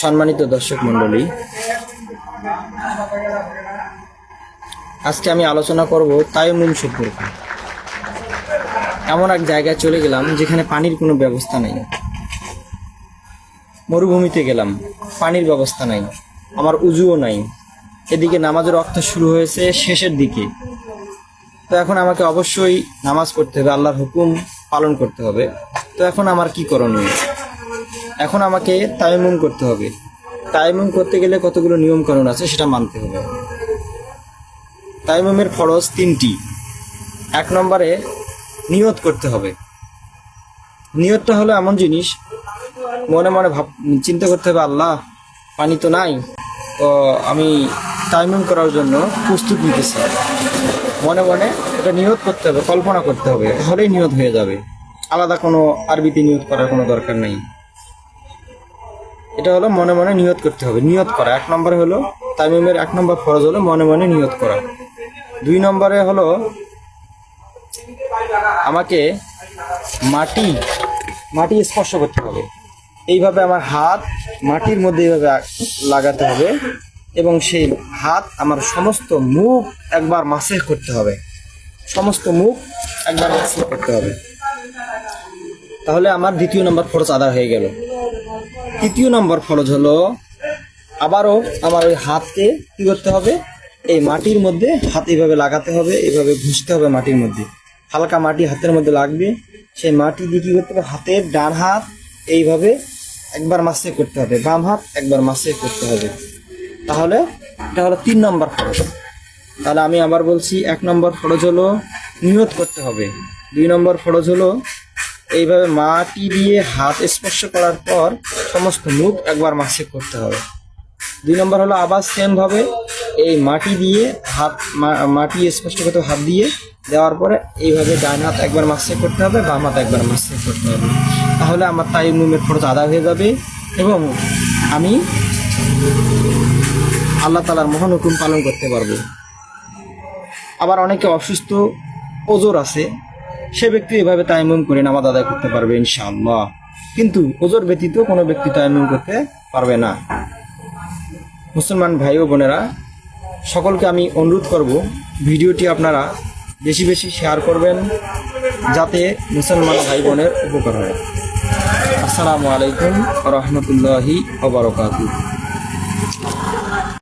সম্মানিত দর্শক মণ্ডলী, আজকে আমি আলোচনা করব তায়মুম সম্পর্কে এমন এক জায়গায় চলে গেলাম যেখানে পানির কোনো ব্যবস্থা নেই। মরুভূমিতে গেলাম, পানির ব্যবস্থা নাই, আমার উজুও নাই। এদিকে নামাজের অর্থ শুরু হয়েছে শেষের দিকে। তো এখন আমাকে অবশ্যই নামাজ পড়তে হবে, আল্লাহর হুকুম পালন করতে হবে। তো এখন আমার কি করণীয়? এখন আমাকে তাইমুম করতে হবে। তাইমুম করতে গেলে কতগুলো নিয়ম কানুন আছে সেটা মানতে হবে। তাইমুমের ফরজ তিনটি। এক নম্বরে নিয়ত করতে হবে। নিয়তটা হলো এমন জিনিস, মনে মনে ভাব, চিন্তা করতে হবে, আল্লাহ, পানি তো নাই, তো আমি টাইমিং করার জন্য প্রস্তুত নিতেছি। মনে মনে এটা নিয়ত করতে হবে, কল্পনা করতে হবে তাহলেই নিয়ত হয়ে যাবে। আলাদা কোনো আরবিতে নিয়ত করার কোনো দরকার নেই। এটা হলো মনে মনে নিয়ত করতে হবে, নিয়ত করা। এক নম্বরে হলো তামিমের, এক নম্বর ফরজ হলো মনে মনে নিয়ত করা। দুই নম্বরে হলো আমাকে মাটি মাটি স্পর্শ করতে হবে। এইভাবে আমার হাত মাটির মধ্যে এইভাবে লাগাতে হবে। এবং সেই হাত আমার সমস্ত মুখ একবার মাসে করতে হবে। সমস্ত মুখ একবার মাসে করতে হবে। তাহলে আমার দ্বিতীয় নম্বর ফরজ আদা হয়ে গেল। তৃতীয় নম্বর ফরজ হলো, আবারও আমার ওই হাতকে কি করতে হবে? এই মাটির মধ্যে হাত এইভাবে লাগাতে হবে, এইভাবে ঘুষতে হবে মাটির মধ্যে। হালকা মাটি হাতের মধ্যে লাগবে, সেই মাটি দিয়ে কি করতে হবে? হাতের ডান হাত এইভাবে একবার মাসে করতে হবে, বাম হাত একবার মাসে করতে হবে। তাহলে এটা হলো তিন নম্বর ফরজ তাহলে আমি আবার বলছি এক নম্বর ফরজ হলো নিয়ত করতে হবে। দুই নম্বর ফরজ হলো এইভাবে মাটি দিয়ে হাত স্পর্শ করার পর সমস্ত মুখ একবার মাসে করতে হবে। দুই নম্বর হলো আবার সেমভাবে এই মাটি দিয়ে হাত মাটি স্পষ্ট করতে হাত দিয়ে দেওয়ার পরে এইভাবে ডান হাত একবার মাসে করতে হবে, বাম হাত একবার মাসে করতে হবে। তাহলে আমার তাই মুমের খরচ আদা হয়ে যাবে এবং আমি আল্লাহ তালার মহান হুকুম পালন করতে পারব। আবার অনেকে অসুস্থ, ওজোর আছে, সে ব্যক্তি এভাবে তাইমুম করে নামাজ আদায় করতে পারবে ইনশাআল্লাহ। কিন্তু ওজোর ব্যতীত কোনো ব্যক্তি তাইমুম করতে পারবে না। মুসলমান ভাই ও বোনেরা, সকলকে আমি অনুরোধ করব, ভিডিওটি আপনারা বেশি বেশি শেয়ার করবেন, যাতে মুসলমান ভাই বোনের উপকার হয়। আসসালামু আলাইকুম রহমতুল্লাহি ওবরকাতুহ